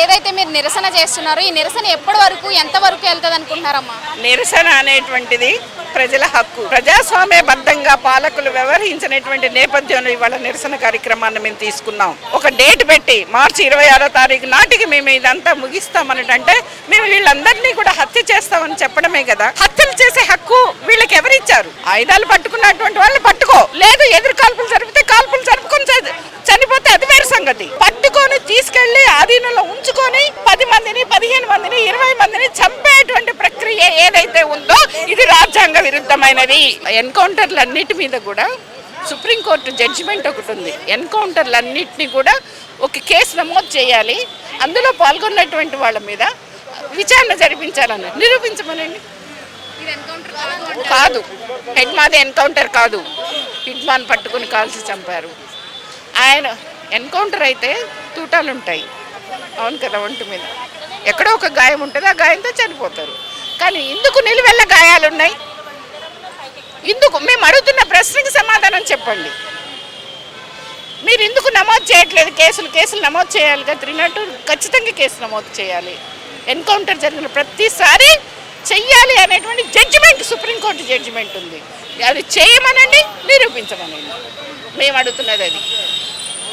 ఏదైతే మీరు నిరసన చేస్తున్నారో ఈ నిరసన ఎప్పటి వరకు ఎంత వరకు వెళ్తుంది అనుకుంటున్నారమ్మా? నిరసన అనేటువంటిది ప్రజల హక్కు. ప్రజాస్వామ్యబద్ధంగా పాలకులు వ్యవహరించినటువంటి నేపథ్యంలో ఇవాళ నిరసన కార్యక్రమాన్ని మేము తీసుకున్నాం. ఒక డేట్ పెట్టి మార్చి ఇరవై ఆరో తారీఖు నాటికి మేము ఇదంతా ముగిస్తామనటంటే మేము వీళ్ళందరినీ కూడా హత్య చేస్తామని చెప్పడమే కదా. హత్యలు చేసే హక్కు వీళ్ళకి ఎవరిచ్చారు? ఆయుధాలు పట్టుకున్నటువంటి వాళ్ళు పట్టుకో. లేదు ఎదురు కాల్పులు జరిపితే కాల్పులు జరుపుకొని చనిపోతే అది వేరు సంగతి. పట్టుకొని తీసుకెళ్ళి ఆధీనంలో ఉంచుకొని పది మందిని పదిహేను మందిని ఇరవై మందిని చంపేటువంటి ప్రక్రియ ఏదైతే ఉందో ఇది రాజ్యాంగ విరుద్ధమైనది. ఎన్కౌంటర్లు అన్నిటి మీద కూడా సుప్రీంకోర్టు జడ్జిమెంట్ ఒకటి ఉంది. ఎన్కౌంటర్లు అన్నిటిని కూడా ఒక కేసు నమోదు చేయాలి. అందులో పాల్గొన్నటువంటి వాళ్ళ మీద విచారణ జరిపించాలని నిరూపించమనండి. కాదు. హెడ్ మాది ఎన్కౌంటర్ కాదు. హిట్ మాన్ పట్టుకుని కాల్చి చంపారు. ఆయన ఎన్కౌంటర్ అయితే తూటాలు ఉంటాయి అవును కదా ఒంటి మీద. ఎక్కడో ఒక గాయం ఉంటుంది ఆ గాయంతో చనిపోతారు. కానీ ఇందుకు నిలువెల్ల గాయాలు ఉన్నాయి ఇందుకు మేము అడుగుతున్న ప్రశ్నకి సమాధానం చెప్పండి. మీరు ఎందుకు నమోదు చేయట్లేదు కేసులు కేసులు నమోదు చేయాలి కదా తిరిగినట్టు ఖచ్చితంగా కేసు నమోదు చేయాలి. ఎన్కౌంటర్ జరిగిన ప్రతిసారి చెయ్యాలి అనేటువంటి జడ్జిమెంట్ సుప్రీంకోర్టు జడ్జిమెంట్ ఉంది. అది చేయమనండి నిరూపించమనండి. మేము అడుగుతున్నది అది.